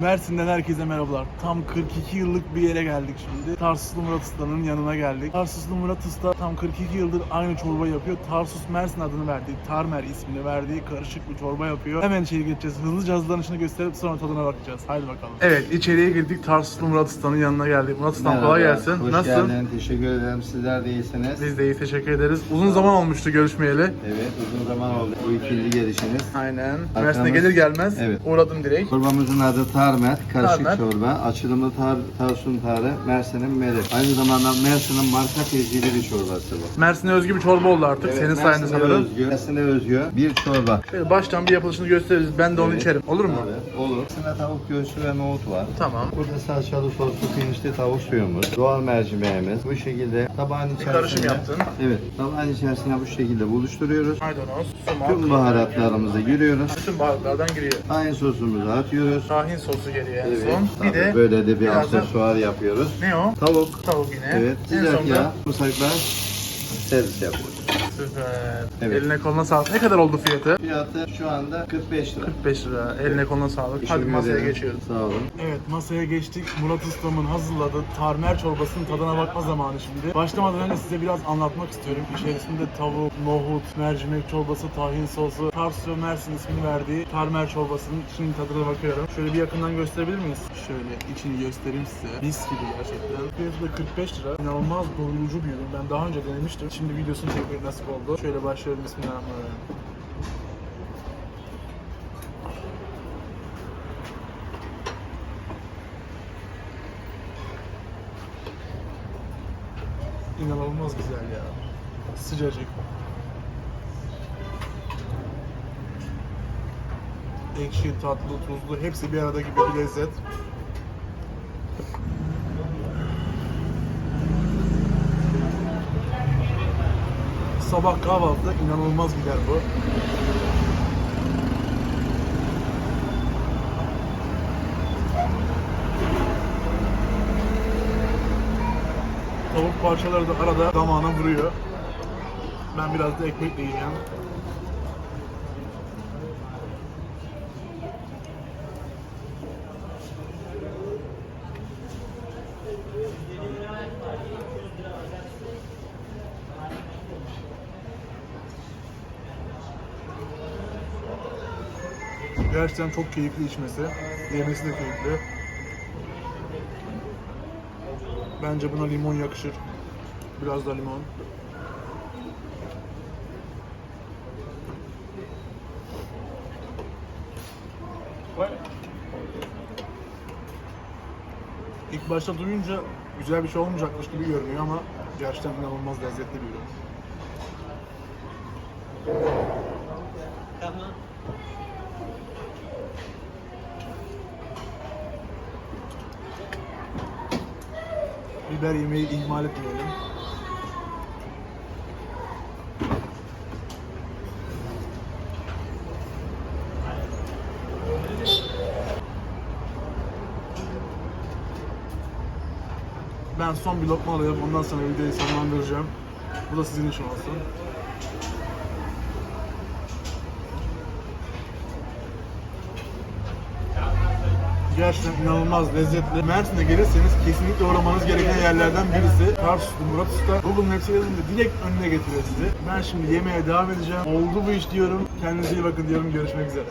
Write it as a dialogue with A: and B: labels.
A: Mersin'den herkese merhabalar. Tam 42 yıllık bir yere geldik şimdi. Tarsuslu Murat Usta'nın yanına geldik. Tarsuslu Murat Usta tam 42 yıldır aynı çorba yapıyor. Tarsus Mersin adını verdiği, Tarmer ismini verdiği karışık bir çorba yapıyor. Hemen içeri geçeceğiz. Hızlıca hazırlanışını gösterip sonra tadına bakacağız. Haydi bakalım. Evet içeriye girdik. Tarsuslu Murat Usta'nın yanına geldik. Murat Usta'm kolay gelsin.
B: Hoş
A: Nasılsın?
B: geldin. Teşekkür ederim. Sizler de iyisiniz.
A: Biz de iyi teşekkür ederiz. Uzun zaman olmuştu görüşmeyeli.
B: Evet, uzun zaman oldu. Bu ikinci gelişiniz.
A: Aynen.
B: Arkamız-
A: Mersin'e gelir gelmez
B: Evet.
A: uğradım direkt.
B: Çorbamızın adı tarmer, karışık
A: Tarmer.
B: çorba. Açılımı tar, Tarsun tarı, Mersin'in meri. Aynı zamanda Mersin'in marka tezgili bir çorbası bu.
A: Mersin'e özgü bir çorba oldu artık.
B: Evet,
A: Senin sayende
B: Mersin'e
A: sanırım.
B: özgü, Mersin'e özgü bir çorba.
A: Şöyle baştan bir yapılışını gösteririz. Ben de onu
B: Evet.
A: içerim. Olur mu?
B: Evet, olur. İçinde tavuk göğsü ve nohut var.
A: Tamam.
B: Burada salçalı soslu pirinçli tavuk suyumuz, doğal mercimeğimiz. Bu şekilde tabağın içerisine...
A: karışım yaptın.
B: Evet, tabağın içerisine bu şekilde buluşturuyoruz.
A: Maydanoz, sumak,
B: Tüm baharatlarımızı giriyoruz.
A: bütün baharatlardan giriyor.
B: Tahin sosumuzu atıyoruz.
A: Tahin sosu geliyor en
B: Evet.
A: son. Bir de
B: böyle de bir
A: biraz da-
B: aksesuar yapıyoruz.
A: ne o?
B: Tavuk.
A: Tavuk yine.
B: Evet. Sıcak yağ, musaklar servis yapıyoruz.
A: Süper.
B: Evet.
A: Eline koluna sağlık. Ne kadar oldu fiyatı?
B: Fiyatı şu anda 45 lira.
A: 45 lira. Eline koluna sağlık. Hadi
B: Teşekkür
A: masaya
B: ederim.
A: geçiyoruz.
B: Sağ olun.
A: Evet masaya geçtik. Murat Ustam'ın hazırladığı tarmer çorbasının tadına bakma zamanı şimdi. Başlamadan önce size biraz anlatmak istiyorum. İçerisinde tavuk, nohut, mercimek çorbası, tahin sosu, Tarsus ve Mersin ismini verdiği tarmer çorbasının şimdi tadına bakıyorum. Şöyle bir yakından gösterebilir miyiz? Şöyle içini göstereyim size. Mis gibi gerçekten. Fiyatı da 45 lira. İnanılmaz doyurucu bir ürün. Ben daha önce denemiştim. Şimdi videosunu çekmek nasip oldu. Şöyle başlıyorum. Bismillahirrahmanirrahim. İnanılmaz güzel ya. Sıcacık. Ekşi, tatlı, tuzlu hepsi bir arada gibi bir lezzet. Sabah kahvaltıda inanılmaz gider bu. Tavuk parçaları da arada damağına vuruyor. Ben biraz da ekmekle yiyeceğim. Gerçekten çok keyifli içmesi. Yemesi de keyifli. Bence buna limon yakışır. Biraz da limon. İlk başta duyunca güzel bir şey olmayacakmış gibi görünüyor ama gerçekten inanılmaz lezzetli bir ürün. Biber yemeği ihmal etmeyelim. Ben son bir lokma alıyorum. Ondan sonra videoyu sonlandıracağım. Bu da sizin için olsun. Gerçekten inanılmaz lezzetli. Mersin'e gelirseniz kesinlikle uğramanız gereken yerlerden birisi. Tarsus'ta Murat Usta. Google Maps'e yazınca direkt önüne getiriyor sizi. Ben şimdi yemeğe devam edeceğim. Oldu bu iş diyorum. Kendinize iyi bakın diyorum. Görüşmek üzere.